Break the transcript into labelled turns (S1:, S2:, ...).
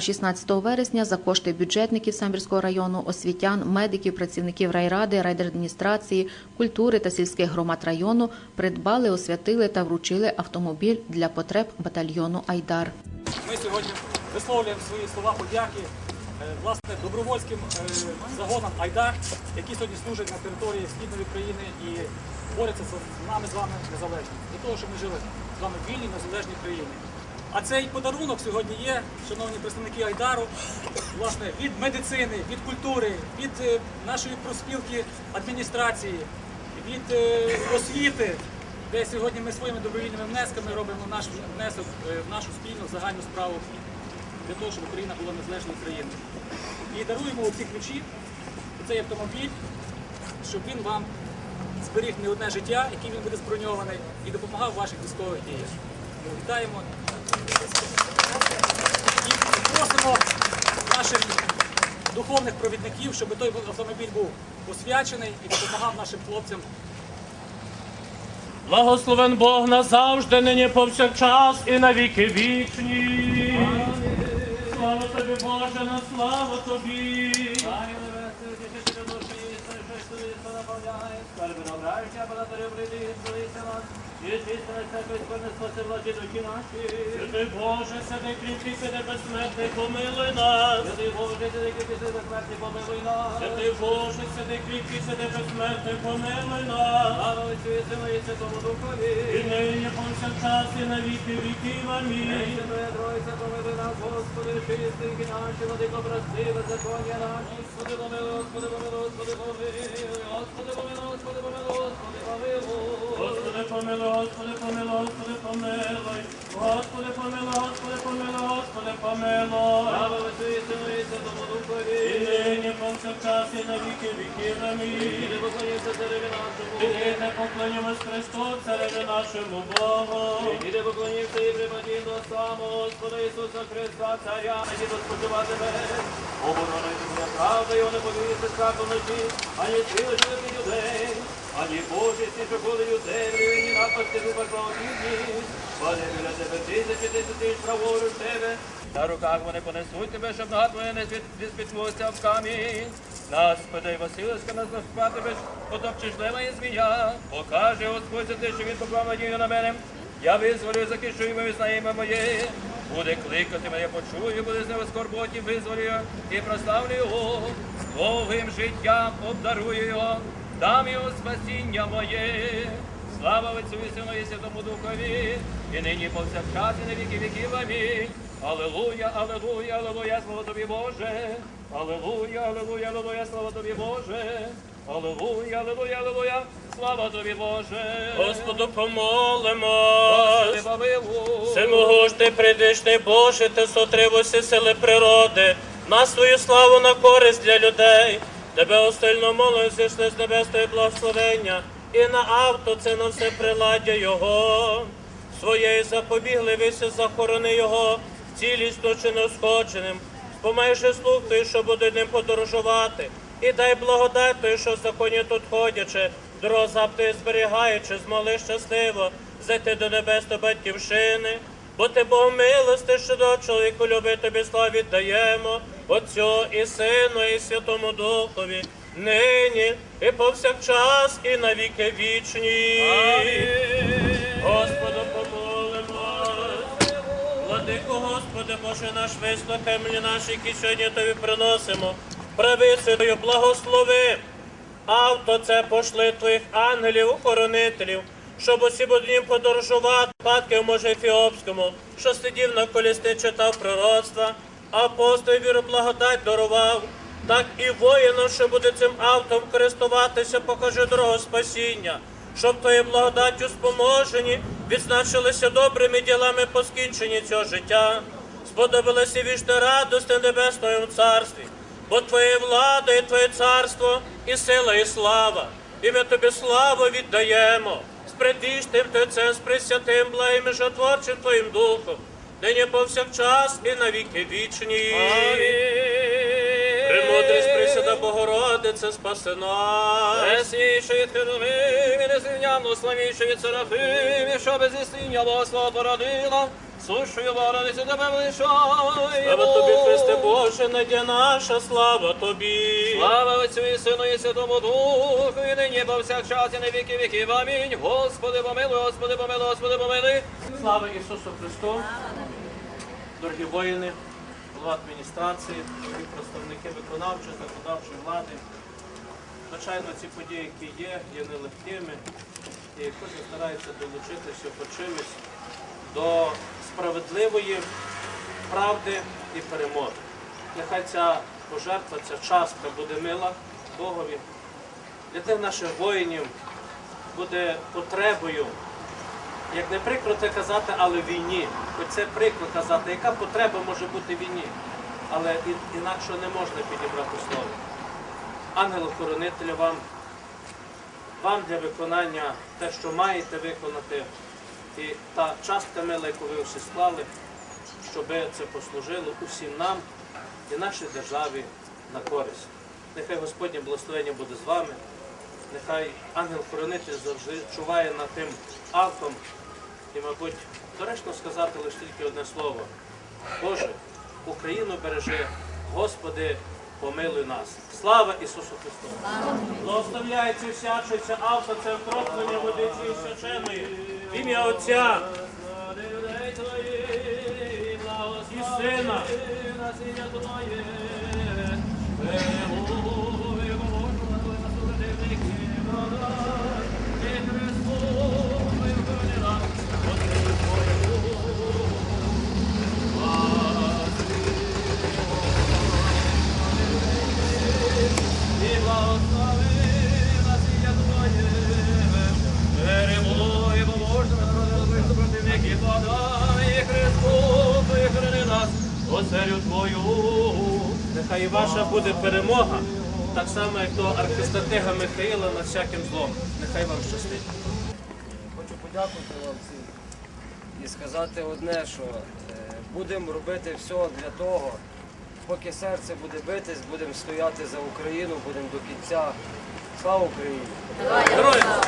S1: 16 вересня за кошти бюджетників Самбірського району, освітян, медиків, працівників райради, райдержадміністрації, культури та сільських громад району придбали, освятили та вручили автомобіль для потреб батальйону Айдар.
S2: Ми сьогодні висловлюємо свої слова подяки е, власне добровольським е, загонам Айдар, які сьогодні служать на території східної України і борються з нами з вами незалежно для того, щоб ми жили з вами в вільній незалежній країні. А цей подарунок сьогодні є, шановні представники Айдару, власне, від медицини, від культури, від е, нашої проспілки адміністрації, від е, освіти, де сьогодні ми своїми добровільними внесками робимо наш внесок е, в нашу спільну загальну справу для того, щоб Україна була незалежною країною. І даруємо ці ключі, цей автомобіль, щоб він вам зберіг не одне життя, який він буде зброньований, і допомагав ваших військових діях. Вітаємо і просимо наших духовних провідників, щоб той автомобіль був освячений і допомагав нашим хлопцям
S3: Благословен Бог назавжди, нині повсякчас і на віки вічні. Слава тобі, Боже, на славу тобі. Святий Боже, святий кріпкий, святий безсмертний, помилуй нас. Святий Боже, святий кріпкий, святий безсмертний, помилуй нас. Святий Боже, святий кріпкий, святий безсмертний, помилуй нас. Слава Отцю і Сину і Святому Духові. І нині повсякчас і на віки віків. Амінь.
S4: Святая Тройця, помилуй нас, Господи, чистий наші, владико, прости, беззаконня наші. Господи, помилуй, Господи, помилуй, Господи, помилуй. Господи, помилуй, Господи, помилуй, Господи, помилуй.
S3: Господи, помилуй, Господи, помилуй, Господи, помилуй. Господи, помилуй, Господи, помилуй.
S4: Слава Отцю і Сину і Святому
S3: І
S4: Духові.
S3: нині повсякчас і на віки віків. Амінь.
S4: І не поклоніться цареві нашому.
S3: І не поклонімось Христу, цареві нашому Богу.
S4: І не поклоніться і припадім до самого Господа Ісуса Христа, Царя, і розпочиватиме. Оборони твоя правда, його не повіриться страху вночі, ані сили живих людей, ані Божісті, що ходить у землю, ні напасти дуба правосудні. Пане, біля тебе тисячі тисячі праворуч тебе, на руках вони понесуть тебе, щоб нога твоя не спітнулася в камінь. Нас спадай Василиська, нас наспатимеш, потопчеш лева і змія. Покаже Господь за те, що він поклав надію на мене. Я визволю, захищу і визнаю ім'я моє. Буде кликати мене, почую, буде з нього скорботі, визволю і прославлю його. Довгим життям обдарую його, дам його спасіння моє. Слава Отцю і Сину і Святому Духові, і нині повсякчас, і на віки віків. Амінь. Алелуя, алелуя, алелуя, слава тобі, Боже. Алелуя, алелуя, алелуя, слава тобі, Боже. Алелуя, алелуя, алелуя, слава тобі, Боже.
S3: Господу помолимо.
S4: Господи, помилуй.
S3: Всемогущний, прийдешний Боже, ти сотрив усі сили природи, на свою славу на користь для людей. Тебе остильно молимо, зійшли з небесної благословення, і на авто це на все приладдя Його. Своєї запобігливості захорони Його, цілісно чи неушкодженим. Спомайши слух той, що буде ним подорожувати, і дай благодать той, що в законі тут ходячи, дорогу завтра зберігаючи, змоли щасливо, зайти до небес до батьківщини. Бо ти Бог милости, що до чоловіку люби тобі славу віддаємо, Отцю і Сину, і Святому Духові, нині і повсякчас, і на віки вічні. Господу помолимо. Владико, Господи, Боже наш, вислухай мені наші, які сьогодні тобі приносимо. Правицею благослови. Авто це пошли твоїх ангелів, охоронителів, щоб усі будуть їм подорожувати, падки в може Ефіопському, що сидів на колісти, читав пророцтва, апостол віру благодать дарував, так і воїнам, що буде цим автом користуватися, покажи дорогу спасіння, щоб твоєю благодаттю споможені, відзначилися добрими ділами по скінченні цього життя, сподобалися вічна радості в царстві. Бо Твоє влада і Твоє царство, і сила, і слава. І ми тобі славу віддаємо з предвічним Тецем, з пресвятим, благим і жотворчим Твоїм Духом, нині повсякчас і на віки вічні. Премудрість Пресвята Богородице, спаси нас.
S4: Пресніший Херовим, і незрівнянно славніший Серафим, що без істиння Богослова породила, сущою Богородицю тебе
S3: Слава тобі,
S4: величаємо.
S5: Боже, надя наша, слава Тобі.
S4: Слава Отцю і Сину і Святому Духу, і нині повсякчас і на віки віків. Амінь. Господи, помилуй, Господи, помилуй, Господи, помилуй.
S5: Слава Ісусу Христу! Дорогі воїни, голова адміністрації, дорогі представники виконавчої, законодавчої влади. Звичайно, ці події, які є, є нелегкими, і кожен старається долучитися по чимось до справедливої правди і перемоги. Нехай ця пожертва, ця частка буде мила Богові. Для тих наших воїнів буде потребою як не прикро це казати, але війні. Хоч це прикро казати, яка потреба може бути війні. Але інакше не можна підібрати слово. Ангелу-хоронителю вам, вам для виконання те, що маєте виконати, і та частка мила, яку ви всі склали, щоб це послужило усім нам і нашій державі на користь. Нехай Господнє благословення буде з вами. Нехай ангел-хоронитель завжди чуває над тим автом і, мабуть, доречно сказати лише тільки одне слово. Боже, Україну бережи, Господи, помилуй нас. Слава Ісусу Христу! Благословляється всячується авто, це окроплення водиці і свяченої. В ім'я Отця і Сина.
S4: Оцарю Твою.
S5: Нехай ваша буде перемога, так само, як до архистратига Михаїла над всяким злом. Нехай вам щастить.
S6: Хочу подякувати вам всім і сказати одне, що е, будемо робити все для того, поки серце буде битись, будемо стояти за Україну, будемо до кінця. Слава Україні!
S5: Героям!